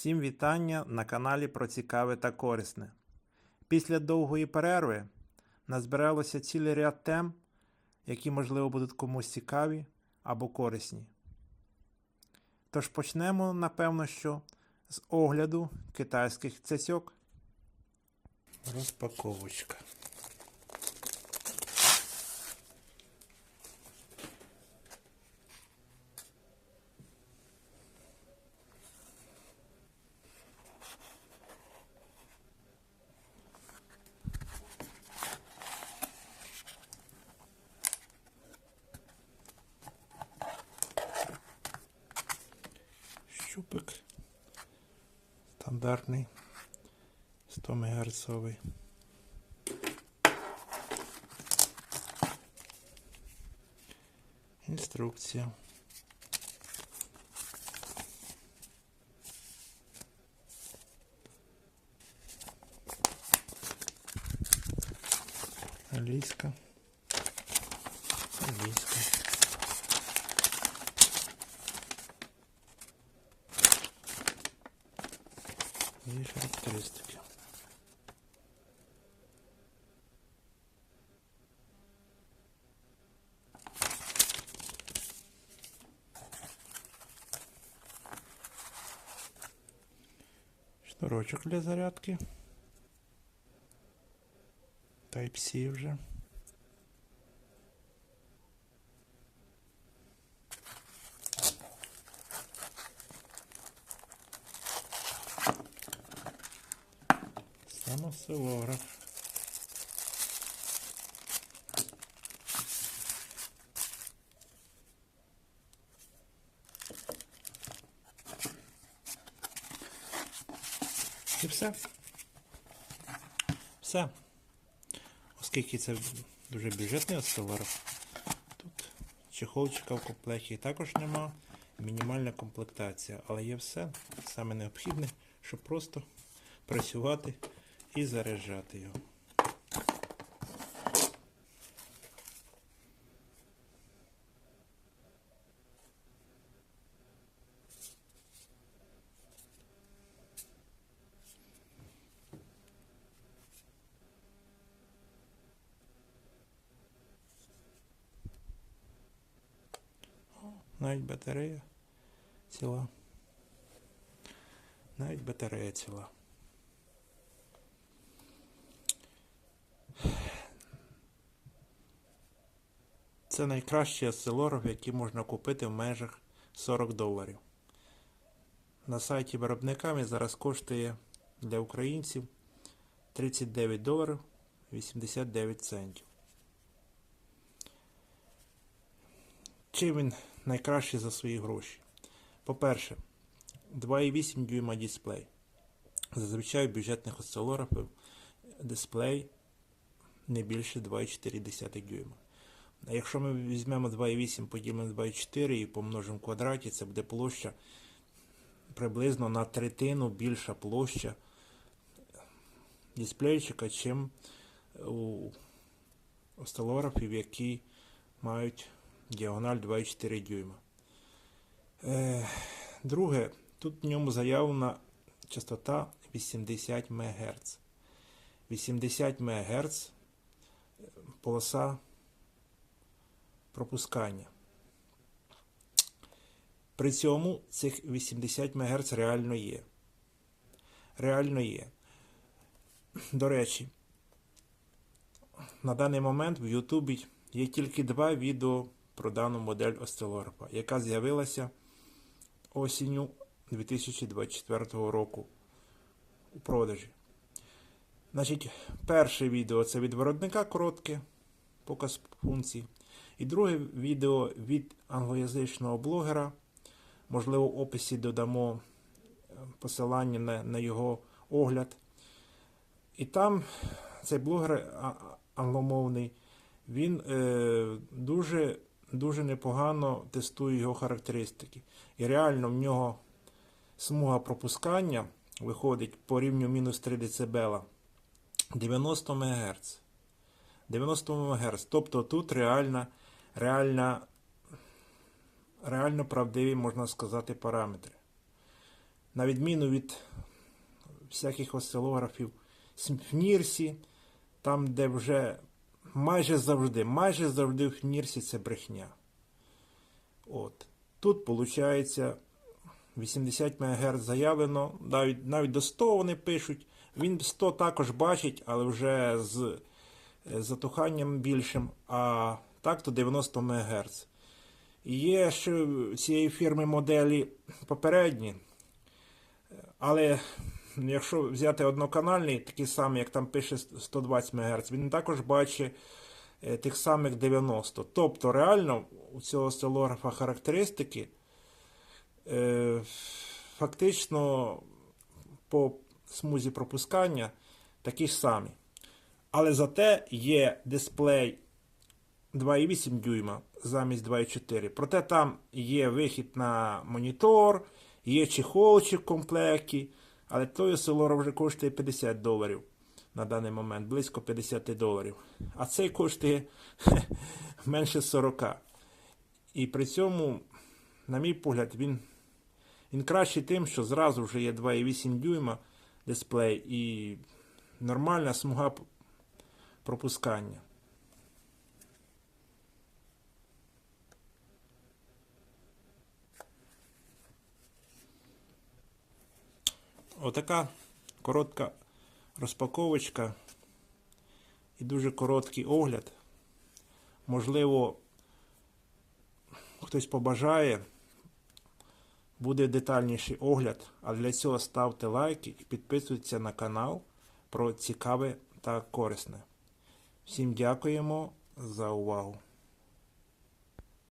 Всім вітання на каналі про цікаве та корисне. Після довгої перерви назбиралося цілий ряд тем, які, можливо, будуть комусь цікаві або корисні. Тож почнемо, напевно, що з огляду китайських цяцьок. Розпаковочка. Стандартний 100 МГц. Інструкція. Англійська. Англійська. Її характеристики. Шнурочок для зарядки. Type-C вже. Самосилограф. І все. Все. Оскільки це дуже бюджетний осцилограф, тут чехолчика в комплекті також нема. Мінімальна комплектація, але є все саме необхідне, щоб просто працювати і заряджати його. Навіть батарея ціла. Навіть батарея ціла. Це найкращий осцилограф, який можна купити в межах 40 доларів. На сайті виробника він зараз коштує для українців 39 доларів 89 центів. Чим він найкращий за свої гроші? По-перше, 2,8 дюйма дисплей. Зазвичай в бюджетних осцилографів дисплей не більше 2,4 дюйма. А якщо ми візьмемо 2,8 поділимо на 2,4 і помножимо в квадраті, це буде площа приблизно на третину більша площа дисплейчика, чим у осцилографів, які мають діагональ 2,4 дюйма. Е, друге, тут в ньому заявлена частота 80 МГц. 80 МГц полоса пропускання. При цьому цих 80 МГц реально є. Реально є. До речі, на даний момент в Ютубі є тільки два відео про дану модель осцилографа, яка з'явилася осінню 2024 року у продажі. Значить, перше відео це від виробника коротке, показ функцій. І друге відео від англоязичного блогера. Можливо, в описі додамо посилання на, на його огляд. І там цей блогер англомовний, він е, дуже дуже непогано тестує його характеристики. І реально в нього смуга пропускання виходить по рівню мінус 3 дБ 90 МГц. 90 МГц. Тобто тут реальна, реальна, реально правдиві, можна сказати, параметри. на відміну від всяких осцилографів Фнірсі, там, де вже майже завжди, майже завжди в Фнірсі це брехня. От. Тут, виходить, 80 МГц заявлено, навіть, навіть до 100 вони пишуть. Він 100 також бачить, але вже з е, затуханням більшим, а так то 90 МГц. І Є ще цієї фірми моделі попередні, але якщо взяти одноканальний, такий самий, як там пише 120 МГц, він також бачить е, тих самих 90. Тобто, реально у цього осцилографа характеристики е, фактично по смузі пропускання такі ж самі. Але зате є дисплей 2,8 дюйма замість 2,4. Проте там є вихід на монітор, є чехолчик в комплекті, але той осцилограф вже коштує 50 доларів на даний момент, близько 50 доларів. А цей коштує менше 40. І при цьому, на мій погляд, він, він кращий тим, що зразу вже є 2,8 дюйма дисплей і нормальна смуга пропускання. Отака коротка розпаковочка і дуже короткий огляд. Можливо, хтось побажає, буде детальніший огляд, а для цього ставте лайки і підписуйтесь на канал про цікаве та корисне. Всім дякуємо за увагу.